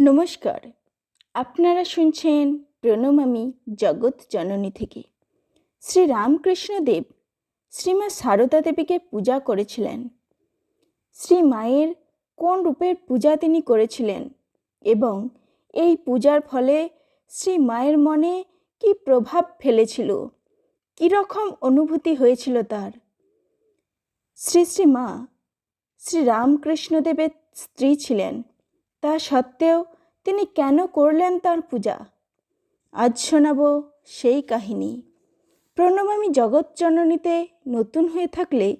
নমস্কার। আপনারা শুনছেন প্রণমামী জগৎ জননী থেকে। শ্রী রামকৃষ্ণদেব শ্রীমা সারদা দেবীকে পূজা করেছিলেন। শ্রী মায়ের কোন রূপের পূজা তিনি করেছিলেন এবং এই পূজার ফলে শ্রী মায়ের মনে কি প্রভাব ফেলেছিল? কীরকম অনুভূতি হয়েছিল তার? শ্রী শ্রী মা, শ্রী রামকৃষ্ণদেবের স্ত্রী ছিলেন। তা সত্ত্বেও তিনি কেন করলেন তার পূজা? আজ শোনাব সেই কাহিনী। প্রণমামী জগৎজননীতে নতুন হয়ে থাকলে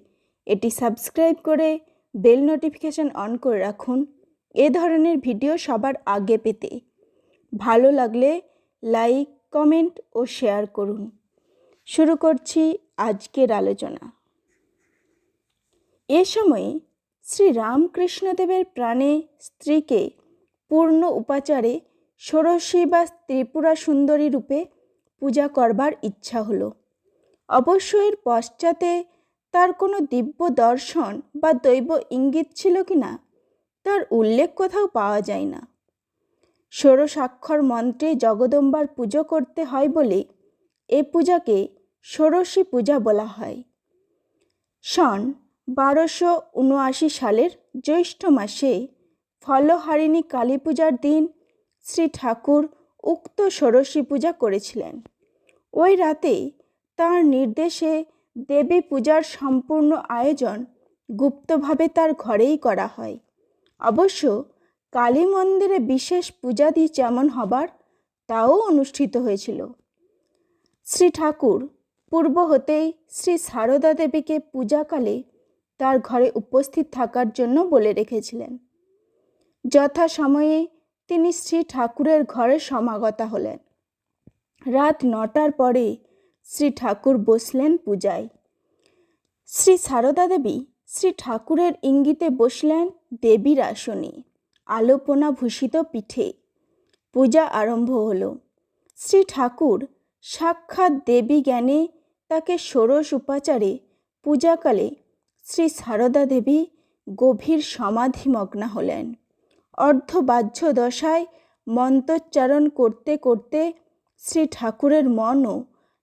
এটি সাবস্ক্রাইব করে বেল নোটিফিকেশান অন করে রাখুন। এ ধরনের ভিডিও সবার আগে পেতে। ভালো লাগলে লাইক কমেন্ট ও শেয়ার করুন। শুরু করছি আজকের আলোচনা। এ সময়ে শ্রী রামকৃষ্ণদেবের প্রাণে স্ত্রীকে পূর্ণ উপাচারে ষোড়শী বা ত্রিপুরা সুন্দরী রূপে পূজা করবার ইচ্ছা হলো। অবশ্য এর পশ্চাতে তার কোনো দিব্য দর্শন বা দৈব ইঙ্গিত ছিল কি না, তার উল্লেখ কোথাও পাওয়া যায় না। ষোড়শাক্ষর মন্ত্রে জগদম্বার পুজো করতে হয় বলে এ পূজাকে ষোড়শী পূজা বলা হয়। সন বারোশো উনআশি সালের জ্যৈষ্ঠ মাসে ফলহারিণী কালী পূজার দিন শ্রী ঠাকুর উক্ত ষোড়শী পূজা করেছিলেন। ওই রাতে তার নির্দেশে দেবী পূজার সম্পূর্ণ আয়োজন গুপ্তভাবে তার ঘরেই করা হয়। অবশ্য কালী মন্দিরে বিশেষ পূজাদি যেমন হবার, তাও অনুষ্ঠিত হয়েছিল। শ্রী ঠাকুর পূর্ব হতেই শ্রী সারদা দেবীকে পূজাকালে তার ঘরে উপস্থিত থাকার জন্য বলে রেখেছিলেন। যথা সময়ে তিনি শ্রী ঠাকুরের ঘরে সমাগতা হলেন। রাত নটার পরে শ্রী ঠাকুর বসলেন পূজায়। শ্রী সারদা দেবী শ্রী ঠাকুরের ইঙ্গিতে বসলেন দেবীর আসনে, আলোপনা ভূষিত পিঠে। পূজা আরম্ভ হল। শ্রী ঠাকুর সাক্ষাৎ দেবী জ্ঞানে তাকে ষোড়শ উপাচারে পূজাকালে শ্রী সারদা দেবী গভীর সমাধিমগ্না হলেন। অর্ধবাহ্য দশায় মন্ত্রোচ্চারণ করতে করতে শ্রী ঠাকুরের মনও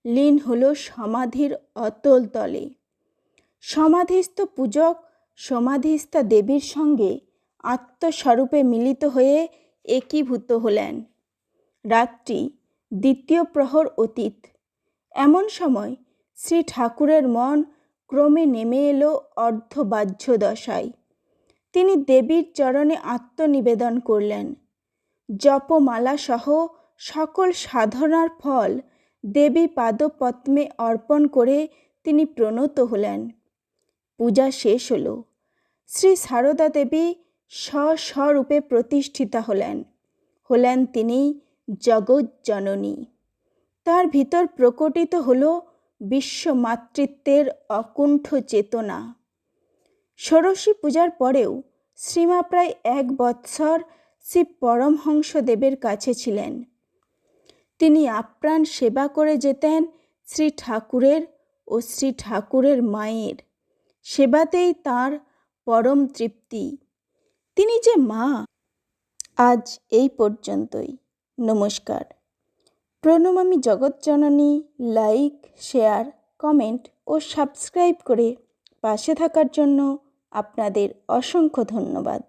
লীন হল সমাধির অতল তলে। সমাধিস্থ পূজক সমাধিস্থা দেবীর সঙ্গে আত্মস্বরূপে মিলিত হয়ে একীভূত হলেন। রাত্রি দ্বিতীয় প্রহর অতীত। এমন সময় শ্রী ঠাকুরের মন ক্রমে নেমে এলো অর্ধবাহ্য দশায় তিনি দেবীর চরণে আত্মনিবেদন করলেন। জপমালা সহ সকল সাধনার ফল দেবী পাদপদ্মে অর্পণ করে তিনি প্রণত হলেন। পূজা শেষ হল। শ্রী সারদা দেবী স্বস্বরূপে প্রতিষ্ঠিতা হলেন। হলেন তিনি জগজ্জননী। তার ভিতর প্রকটিত হল বিশ্বমাতৃত্বের অকুণ্ঠ চেতনা। ষোড়শী পূজার পরেও শ্রীমা প্রায় এক বৎসর শ্রী পরমহংসদেবের কাছে ছিলেন। তিনি আপ্রাণ সেবা করে যেতেন শ্রী ঠাকুরের ও শ্রী ঠাকুরের মায়ের। সেবাতেই তার পরম তৃপ্তি। তিনি যে মা, আজ এই পর্যন্তই। নমস্কার। প্রণমামী জগৎজননী লাইক শেয়ার কমেন্ট ও সাবস্ক্রাইব করে পাশে থাকার জন্য আপনাদের অসংখ্য ধন্যবাদ।